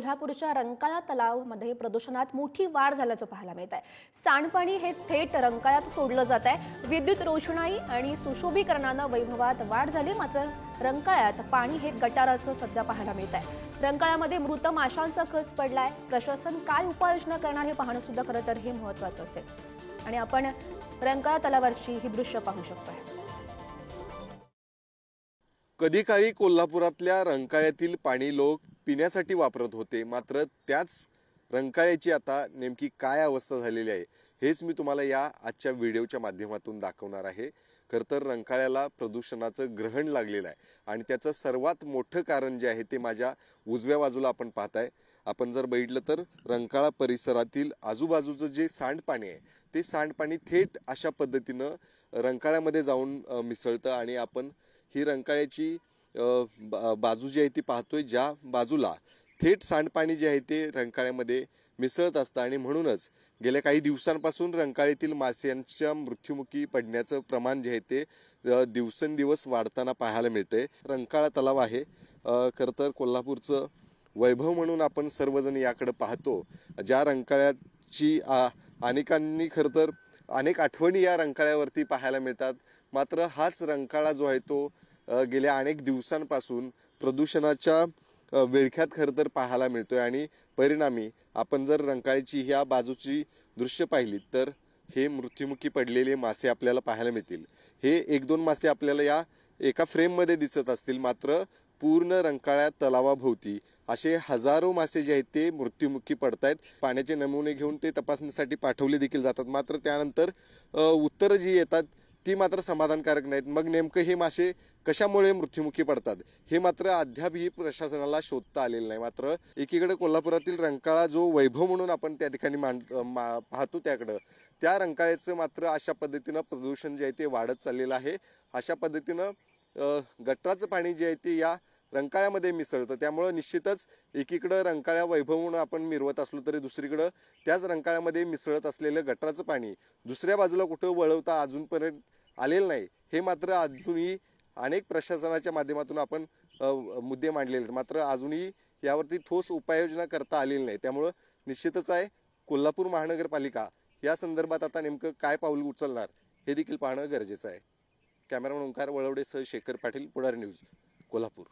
कोल्हापूरच्या रंकाळा तलावमध्ये प्रदूषणात मोठी वाढ झाल्याचं पाहायला मिळत आहे सांडपाणी हे थेट रंकाळ्यात सोडलं जात आहे. विद्युत रोषणाई आणि सुशोभीकरणानं वैभवात वाढ झाली मात्र रंकाळ्यात पाणी हे गटाराचं सध्या पाहायला मिळत आहे रंकाळ्यामध्ये मृत माशांचा खच पडलाय. प्रशासन काय उपाययोजना करणार हे पाहणं सुद्धा खरं तर हे महत्वाचं असेल. आणि आपण रंकाळा तलावरची ही दृश्य पाहू शकतोय. कधी काळी कोल्हापुरातल्या रंकाळ्यातील पाणी लोक पिण्यासाठी वापरत होते. मात्र त्याच रंकाळ्याची आता नेमकी काय अवस्था झालेली आहे हेच मी तुम्हाला या आजच्या व्हिडिओच्या माध्यमातून दाखवणार आहे. खरं तर रंकाळ्याला प्रदूषणाचं ग्रहण लागलेलं आहे आणि त्याचं सर्वात मोठं कारण जे आहे ते माझ्या उजव्या बाजूला आपण पाहताय. आपण जर बघितलं तर रंकाळा परिसरातील आजूबाजूचं जे सांडपाणी आहे ते सांडपाणी थेट अशा पद्धतीनं रंकाळ्यामध्ये जाऊन मिसळतं आणि आपण ही रंकाळ्याची बा- बाजू जी आहे ती पाहतोय ज्या बाजूला थेट सांडपाणी जे आहे ते रंकाळ्यामध्ये मिसळत असतं आणि म्हणूनच गेल्या काही दिवसांपासून रंकाळीतील माशांच्या मृत्युमुखी पडण्याचं प्रमाण जे आहे ते दिवसेंदिवस वाढताना पाहायला मिळते रंकाळा तलाव आहे. खरं तर कोल्हापूरचं वैभव म्हणून आपण सर्वजण याकडे पाहतो. ज्या रंकाळ्याची आ- अनेकांनी खरं तर अनेक आठवणी या रंकाळ्यावरती पाहायला मिळतात. मात्र हाच रंकाळा जो आहे तो गेल्या अनेक दिवसांपासून प्रदूषणाच्या विळख्यात खरं तर पाहायला मिळतोय आणि परिणामी आपण जर रंकाळ्याची ह्या बाजूची दृश्य पाहिली तर हे मृत्युमुखी पडलेले मासे आपल्याला पाहायला मिळतील. हे एक दोन मासे आपल्याला या एका फ्रेममध्ये दिसत असतील मात्र पूर्ण रंकाळ्या तलावाभोवती असे हजारो मासे जे आहेत ते मृत्युमुखी पडतायत. पाण्याचे नमुने घेऊन ते तपासणीसाठी पाठवले देखील जातात. मात्र त्यानंतर उत्तरं जी येतात ती मात्र समाधानकारक नाहीत. मग नेमकं हे मासे कशामुळे मृत्युमुखी पडतात? हे मात्र अद्यापही प्रशासनाला शोधता आलेलं नाही. मात्र एकीकडे कोल्हापुरातील रंकाळा जो वैभव म्हणून आपण त्या ठिकाणी मान मा- पाहतो त्याकडं त्या रंकाळ्याचं मात्र अशा पद्धतीनं प्रदूषण जे आहे ते वाढत चाललेलं आहे. अशा पद्धतीनं गटराचं पाणी जे आहे ते या रंकाळ्यामध्ये मिसळतं. त्यामुळं निश्चितच एकीकडं रंकाळ्या वैभव म्हणून आपण मिरवत असलो तरी दुसरीकडं त्याच रंकाळ्यामध्ये मिसळत असलेलं गटराचं पाणी दुसऱ्या बाजूला कुठं वळवता अजूनपर्यंत आलेलं नाही. हे मात्र अजूनही अनेक प्रशासनाच्या माध्यमातून आपण मुद्दे मांडलेले आहेत. मात्र अजूनही यावरती ठोस उपाययोजना करता आलेली नाही. त्यामुळं निश्चितच आहे कोल्हापूर महानगरपालिका या संदर्भात आता नेमकं काय पाऊल उचलणार हे देखील पाहणं गरजेचं आहे. कॅमेरामन ओंकार वळवडेसह शेखर पाटील पुढारी न्यूज. कोल्हापूर